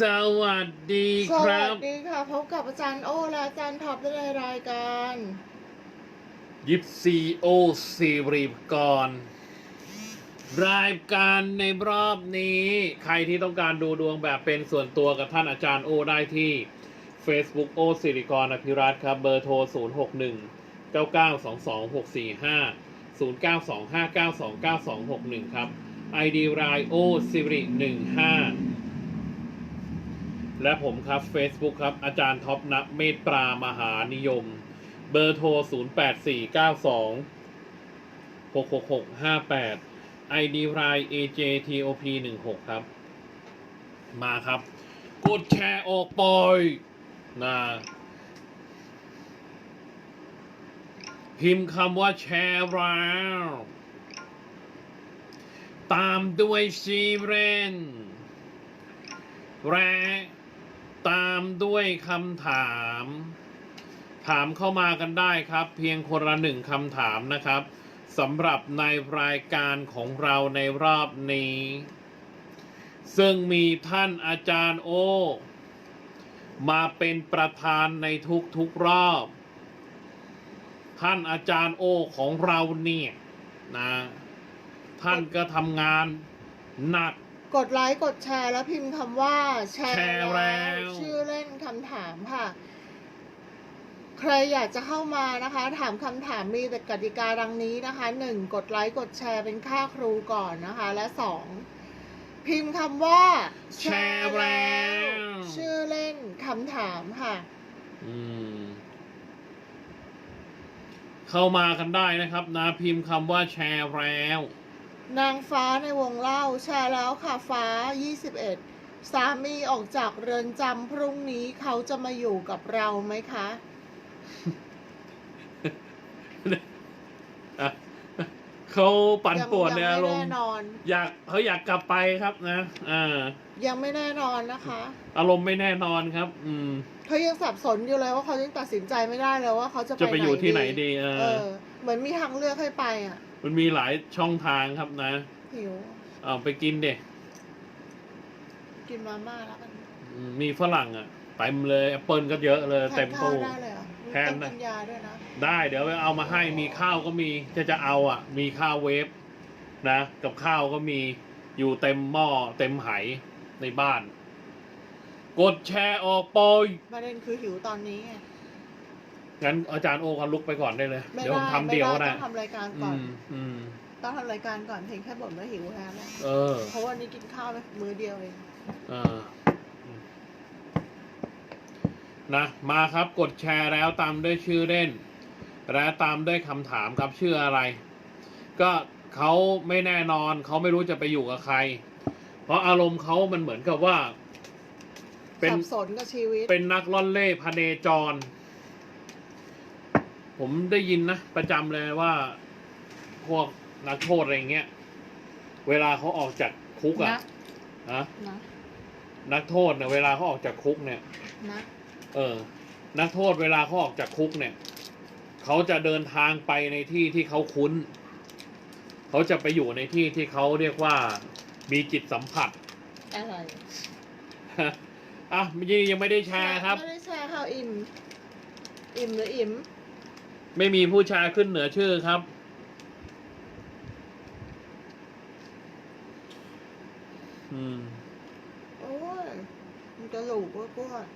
สวัสดีสควัรัสบดีค่ะพบกับอาจารย์โอและอาจารย์ท็อปในรายการยิปซีโอซีรีบก่อนรายการในรอบนี้ ใครที่ต้องการดูดวงแบบเป็นส่วนตัวกับท่านอาจารย์โอได้ที่ Facebook โอสิริกรอภิรัตน์ครับเบอร์โทร 0 6 1 9 9 2 2 6 4 5 0 9 2 5 9 2 9 2 6 1 ครับ ID รายโอสิริ 15 และผมครับ Facebook ครับ อาจารย์ท็อปนักเมตปรามหานิยม เบอร์โทร 0 8 4 9 2 6 6 6 5 8 ID ราย AJTOP 1 6ครับ มาครับ กดแชร์ออกปอยนะพิมพ์คำว่าแชร์แล้วตามด้วยซีเรนและ ตามด้วยคำถาม ถามเข้ามากันได้ครับ เพียงคนละหนึ่งคำถามนะครับสำหรับในรายการของเราในรอบนี้ ซึ่งมีท่านอาจารย์โอ มาเป็นประธานในทุกๆรอบ ท่านอาจารย์โอของเราเนี่ยนะท่านก็ทำงานหนัก กดไลค์กดแชร์แล้วพิมพ์คำว่า แชร์แชร์แล้วชื่อเล่นคำถามค่ะ ใครอยากจะเข้ามานะคะ ถามคำถามมีแต่กติกาดังนี้นะคะหนึ่งกดไลค์กดแชร์เป็นค่าครูก่อนนะคะ และสองพิมพ์คำว่าแชร์แล้วชื่อเล่นคำถามค่ะ อืม เข้ามากันได้นะครับ นะพิมพ์คำว่าแชร์แล้ว นางฟ้าในวงเล่าแชร์แล้วค่ะฟ้า 21 สามีออกจากเรือนจำพรุ่งนี้เขาจะมาอยู่กับเราไหมคะอะเขาปั่นยังป่วนในยังอารไม่มแน่ณ์นอนอยากเขาอยากกลับไปครับนะอ่ายังไม่แน่นอนนะคะ อารมณ์ไม่แน่นอนครับ อืมเขายังสับสนอยู่เลยว่าเขายังตัดสินใจไม่ได้เลยว่าเขาจะจะไปอยู่ที่ไหนดีเอเอออเหมือนมีทางเลือกให้ไปอะ มันมีหลายช่องทางครับนะหิวเอาไปกินเด็กินมาม่าแล้วกันมีฝรั่งอะเต็มเลยแอปเปิลก็เยอะเลยแทเต็นมข้าวตู้ได้เลยเหรอะแทนต้นะองกินยาด้วยนะ ได้เดี๋ยวเอามาให้มีข้าวก็มีจะจะเอาอะ มีข้าวเวฟนะ กับข้าวก็มีอยู่เต็มหม้อเต็มไหในบ้าน กดแชร์ออกปอยประเด็นคือหิวตอนนี้ไง งั้นอาจารย์โอกันลุกไปก่อนได้เลย ไม่เดี๋ยวผได้มทำไม่เดียวได้ก็ได้ต้องทำรายการอืก่อนมอืมต้องทำรายการก่อนเพียงแค่บ่นว่าหิวแค่นั้นแหละเออเพราะวันนี้กินข้าวไปมื้อเดียวเองเออนะมาครับกดแชร์แล้วตามด้วยชื่อเล่น และตามด้วยคำถามครับชื่ออะไร ก็เขาไม่แน่นอนเขาไม่รู้จะไปอยู่กับใคร เพราะอารมณ์เขามันเหมือนกับว่า เป็น สับสนกับชีวิตเป็นนักล่อนเล่พเนจร ผมได้ยินนะ ประจำเลยว่า พวกนักโทษอะไรเงี้ย เวลาเขาออกจากคุกอะนะฮะนะนักโทษเนี่ยเวลาเขาออกจากคุกเนี่ย นะเออ นักโทษเวลาเขาออกจากคุกเนี่ย เขาจะเดินทางไปในที่ที่เขาคุ้น เขาจะไปอยู่ในที่ที่เขาเรียกว่ามีจิตสัมผัส อะไรอะยี่ยังไม่ได้แชร์ครับ ไม่ได้แชร์ค่ะอิ่ม อิ่มหรืออิ่ม ไม่มีผู้ชายขึ้นเหนือชื่อครับ อืม โอ้ย มันจะหลูกว่าพวก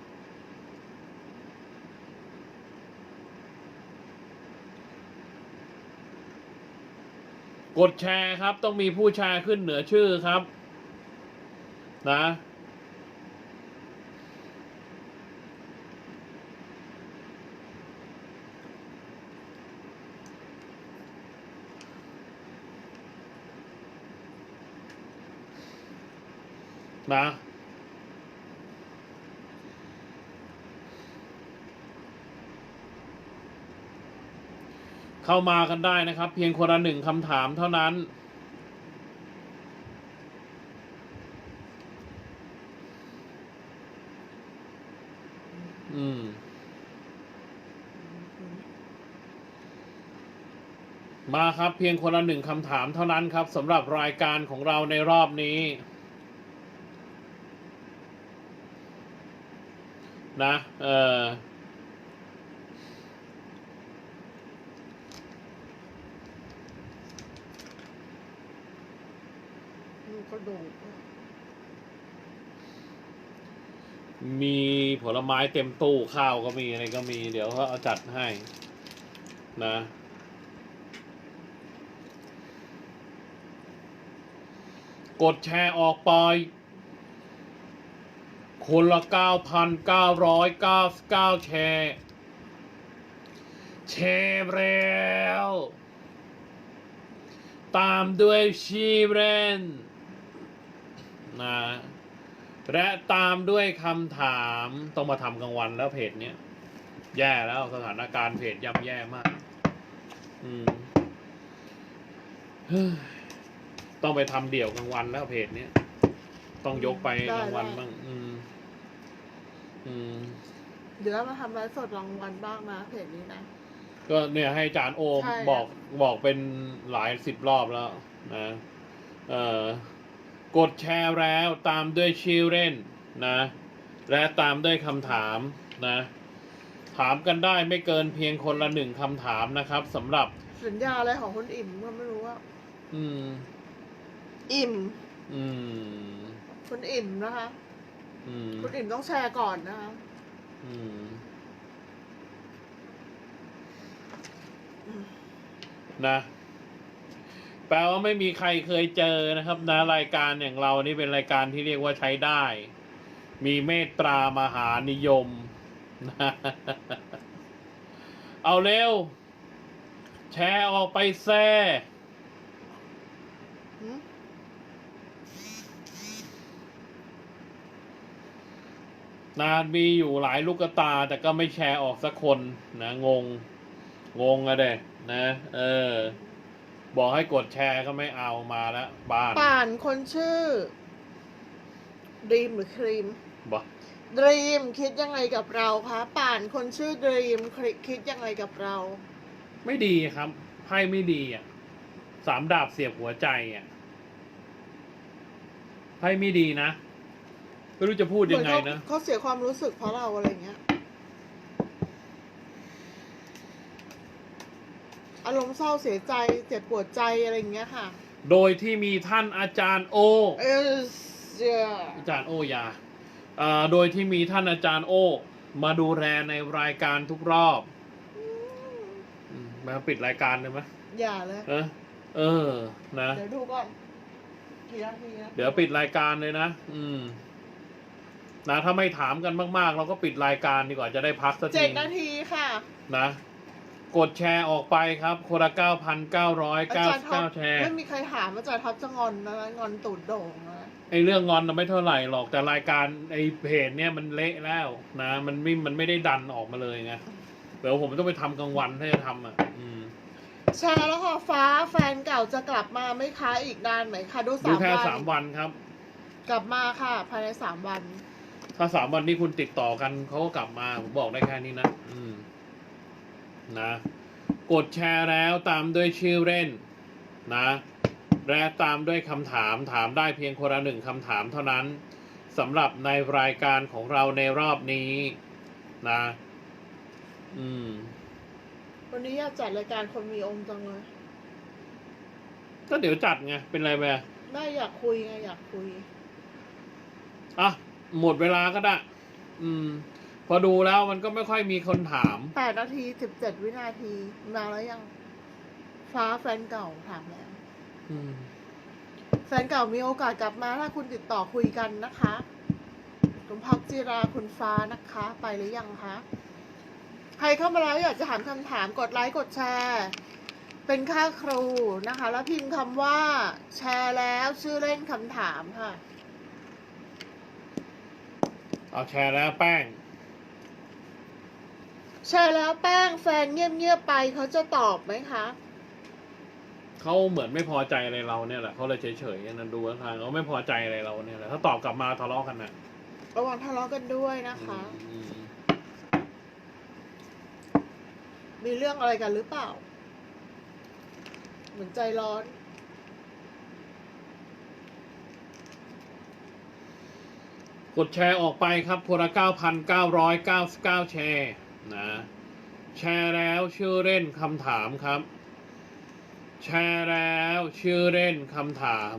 กดแชร์ครับ ต้องมีผู้ชายขึ้นเหนือชื่อครับ นะ นะเข้ามากันได้นะครับ เพียงคนละหนึ่งคำถามเท่านั้น อืม มาครับเพียงคนละหนึ่งคำถามเท่านั้นครับสำหรับรายการของเราในรอบนี้ นะเออมีกระดูมีผลไม้เต็มตู้ข้าวก็มีอะไรก็มี เดี๋ยวเขาเอาจัดให้ นะกดแชร์ออกไป คนละ 9,999 แชร์ แชร์แล้ว ตามด้วยชีเรนนะและตามด้วยคำถามต้องมาทำกลางวันแล้วเพจเนี้ย แย่แล้วสถานการณ์เพจย่ำแย่มาก อืมเฮ้ยต้องไปทำเดี่ยวกลางวันแล้วเพจเนี้ย ต้องยกไปกลางวันบ้างอื อืม เดี๋ยวมาทำไลฟ์สดรางวัลบ้างนะเพจนี้นะ ก็เนี่ยให้อาจารย์โอมใช่บอกบอกเป็นหลายสิบรอบแล้วนะเอ่อกดแชร์แล้วตามด้วยชื่อเล่นนะ และตามด้วยคำถามนะ ถามกันได้ไม่เกินเพียงคนละหนึ่งคำถามนะครับสำหรับ สัญญาอะไรของคุณอิ่มก็ไม่รู้ว่า อืม อิ่ม อืม คุณอิ่มนะคะ อืมคุณอิ่มต้องแชร์ก่อนนะคะอืมนะแปลว่าไม่มีใครเคยเจอนะครับ นะ รายการอย่างเรานี่เป็นรายการที่เรียกว่าใช้ได้ มีเมตตามหานิยมนะเอาเร็ว แชร์ออกไปแซ่ นานมีอยู่หลายลูกตา แต่ก็ไม่แชร์ออกสักคนนะงง งงอะเด้นะ เออ บอกให้กดแชร์ก็ไม่เอามาแล้วบ้านป่านคนชื่อดีมหรือครีมบอกดีมคิดยังไงกับเราคะป่านคนชื่อดีมคิดยังไงกับเรา ไม่ดีครับไพ่ไม่ดีอะสามดาบเสียบหัวใจอะไพ่ไม่ดีนะ ไม่รู้จะพูดยังไงเหมือนะเขาเขาเสียความรู้สึกเพราะเราอะไรเงี้ย อารมณ์เศร้าเสียใจเจ็บปวดใจอะไรอย่างเงี้ยค่ะ โดยที่มีท่านอาจารย์โอ เออเสียอาจารย์โอยาอ่าโดยที่มีท่านอาจารย์โอ มาดูแลในรายการทุกรอบอืมมาปิดรายการเลยไหมอย่าเลยเออเออ นะ เดี๋ยวดูก่อนกี่นาทีนะเดี๋ยวปิดรายการเลยนะ อืม นะถ้าไม่ถามกันมากๆ เราก็ปิดรายการดีกว่าจะได้พักสักเจ็ทีดนาทีค่ะ นะ กดแชร์ออกไปครับคนละเก้าพันเก้าร้อยอาเก้าจารย์ท็อเก้าปแชร์ไม่มีใครถามอาจารย์ท็อปจะงอนนะงอนตูดโด่งนะไอเรื่องงอนน่ะไม่เท่าไหร่หรอกแต่รายการไอเพจเนี่ยมันเละแล้วนะมันไม่มันไม่ได้ดันออกมาเลยไงเดี๋ยวผมต้องไปทำกลางวันถ้าจะทำอะอืมแชร์แล้วค่ะฟ้าแฟนเก่าจะกลับมาไหมคะอีกนานไหมคะดูดูสามแค่วันสามวันครับ กลับมาค่ะ ภายในสามวัน ถ้าสามวันที่คุณติดต่อกันเขาก็กลับมา ผมบอกได้แค่นี้นะ อืม นะ กดแชร์แล้วตามด้วยชื่อเล่น นะและตามด้วยคำถามถามได้เพียงคนละหนึ่งคำถามเท่านั้นสำหรับในรายการของเราในรอบนี้นะ อืม วันนี้อยากจัดรายการคนมีองค์จังเลย ก็เดี๋ยวจัดไง เป็นไรไปอะได้อยากคุยไงอยากคุย อะ หมดเวลาก็ได้ อืม พอดูแล้วมันก็ไม่ค่อยมีคนถาม แปดนาทีสิบเจ็ดวินาทีมาแล้วยัง ฟ้าแฟนเก่าถามแล้ว อืม แฟนเก่ามีโอกาสกลับมาถ้าคุณติดต่อคุยกันนะคะคุณพักจิราคุณฟ้านะคะ ไปหรือยังคะ ใครเข้ามาแล้วอยากจะถามคำถามกดไลค์กดแชร์ เป็นค่าครูนะคะ แล้วพิมพ์คำว่า แชร์แล้วชื่อเล่นคำถามค่ะ เอาแชร์แล้วแป้ง แชร์แล้วแป้งแฟนเงียบๆไปเขาจะตอบไหมคะ เขาเหมือนไม่พอใจอะไรเราเนี่ยแหละเขาเลยเฉยๆนั่นดูทางเขาไม่พอใจอะไรเราเนี่ยแหละถ้าตอบกลับมาทะเลาะกันนะระวังทะเลาะกันด้วยนะคะ อืมมีเรื่องอะไรกันหรือเปล่า เหมือนใจร้อน กดแชร์ออกไปครับคนละ 9,999 แชร์นะแชร์แล้วชื่อเล่นคำถามครับ แชร์แล้วชื่อเล่นคำถาม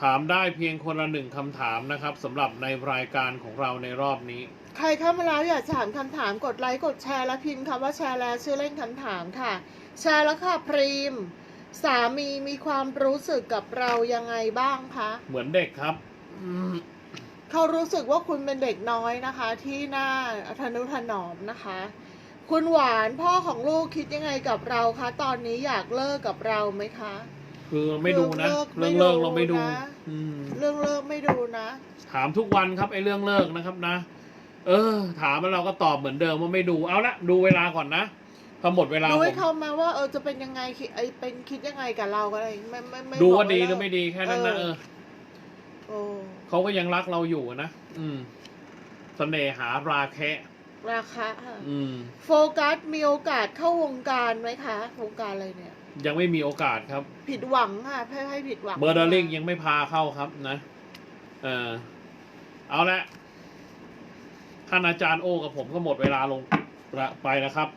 ถามได้เพียงคนละหนึ่งคำถามนะครับสำหรับในรายการของเราในรอบนี้ ใครเข้ามาแล้วอยากจะถามคำถามกดไลค์กดแชร์และพิมพ์คำว่าแชร์แล้วชื่อเล่นคำถามค่ะ แชร์แล้วค่ะพรีมสามีมีความรู้สึกกับเรายังไงบ้างคะ เหมือนเด็กครับอืม เขารู้สึกว่าคุณเป็นเด็กน้อยนะคะ ที่น่าทนุถนอมนะคะ คุณหวานพ่อของลูกคิดยังไงกับเราคะ ตอนนี้อยากเลิกกับเราไหมคะ คือไม่ดูนะเลิกไม่เรื่องเลิกเราไม่ดูดูนะอืมเรื่องเลิกไม่ดูนะ ถามทุกวันครับไอ้เรื่องเลิกนะครับนะ เออ ถามแล้วเราก็ตอบเหมือนเดิมว่าไม่ดูเอาละดูเวลาก่อนนะพอหมดเวลาดูผให้มเขามาว่าเออจะเป็นยังไงคิดไอเป็นคิดยังไงกับเราอะไรไม่ไม่ไม่ดูบกว่าดีหเลิรือกไม่ดีแค่นั้นนะเออโอ้ เขาก็ยังรักเราอยู่นะอืมเสน่หาราแคะราคาค่ะอืม โฟกัสมีโอกาสเข้าวงการไหมคะวงการอะไรเนี่ย ยังไม่มีโอกาสครับ ผิดหวังค่ะให้ให้ผิดหวังเบอร์เดอร์ลิงยังไม่พาเข้าครับนะ เออเอาละท่านอาจารย์โอกับผมก็หมดเวลาลงละไปนะครับ